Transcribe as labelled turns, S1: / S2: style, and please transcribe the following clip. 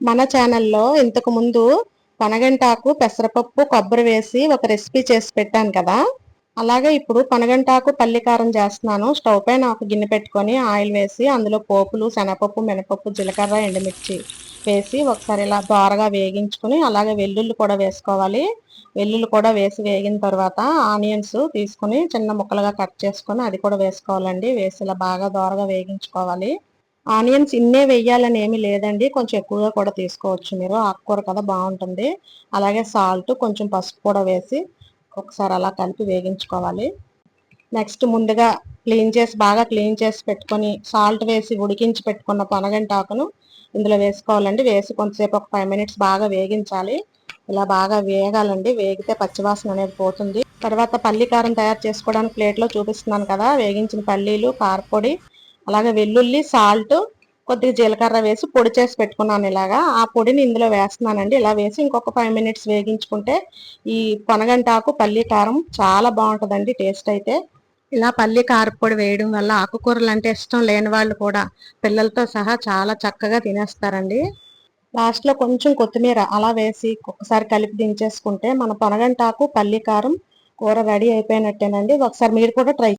S1: మన ఛానల్లో ఇంతకు ముందు పనగంటాకు పెసరపప్పు కొబ్బరి వేసి ఒక రెసిపీ చేసి పెట్టాను కదా. అలాగే ఇప్పుడు పనగంటాకు పల్లికారం చేస్తున్నాను. స్టవ్ పైన ఒక గిన్నె పెట్టుకొని ఆయిల్ వేసి అందులో పోపులు శనగపప్పు మినపప్పు జీలకర్ర ఎండుమిర్చి వేసి ఒకసారి ఇలా దోరగా వేగించుకుని అలాగే వెల్లుల్లి కూడా వేసుకోవాలి. వెల్లుల్లి కూడా వేసి వేగిన తర్వాత ఆనియన్స్ తీసుకుని చిన్న ముక్కలుగా కట్ చేసుకొని అది కూడా వేసుకోవాలండి. వేసి ఇలా బాగా దోరగా వేగించుకోవాలి. ఆనియన్స్ ఇన్నే వేయాలని ఏమి లేదండి. కొంచెం ఎక్కువగా కూడా తీసుకోవచ్చు మీరు. ఆకుకూర కదా బాగుంటుంది. అలాగే సాల్ట్ కొంచెం పసుపు కూడా వేసి ఒకసారి అలా కలిపి వేగించుకోవాలి. నెక్స్ట్ ముందుగా క్లీన్ చేసి బాగా క్లీన్ చేసి పెట్టుకొని సాల్ట్ వేసి ఉడికించి పెట్టుకున్న పనగంటాకును ఇందులో వేసుకోవాలండి. వేసి కొంతసేపు ఒక ఫైవ్ మినిట్స్ బాగా వేగించాలి. ఇలా బాగా వేగాలండి. వేగితే పచ్చివాసన అనేది పోతుంది. తర్వాత పల్లి కారం తయారు చేసుకోవడానికి ప్లేట్లో చూపిస్తున్నాను కదా. వేగించిన పల్లీలు కారపొడి అలాగే వెల్లుల్లి సాల్ట్ కొద్దిగా జీలకర్ర వేసి పొడి చేసి పెట్టుకున్నాను ఇలాగా. ఆ పొడిని ఇందులో వేస్తున్నానండి. ఇలా వేసి ఇంకొక ఫైవ్ మినిట్స్ వేగించుకుంటే ఈ పొనగంటాకు పల్లి కారం చాలా బాగుంటుందండి టేస్ట్ అయితే. ఇలా పల్లి కారపొడి వేయడం వల్ల ఆకుకూరలు అంటే ఇష్టం లేని వాళ్ళు కూడా పిల్లలతో సహా చాలా చక్కగా తినేస్తారండి. లాస్ట్లో కొంచెం కొత్తిమీర అలా వేసి ఒకసారి కలిపి దించేసుకుంటే మన పొనగంటాకు పల్లి కారం కూర రెడీ అయిపోయినట్టేనండి. ఒకసారి మీరు కూడా ట్రై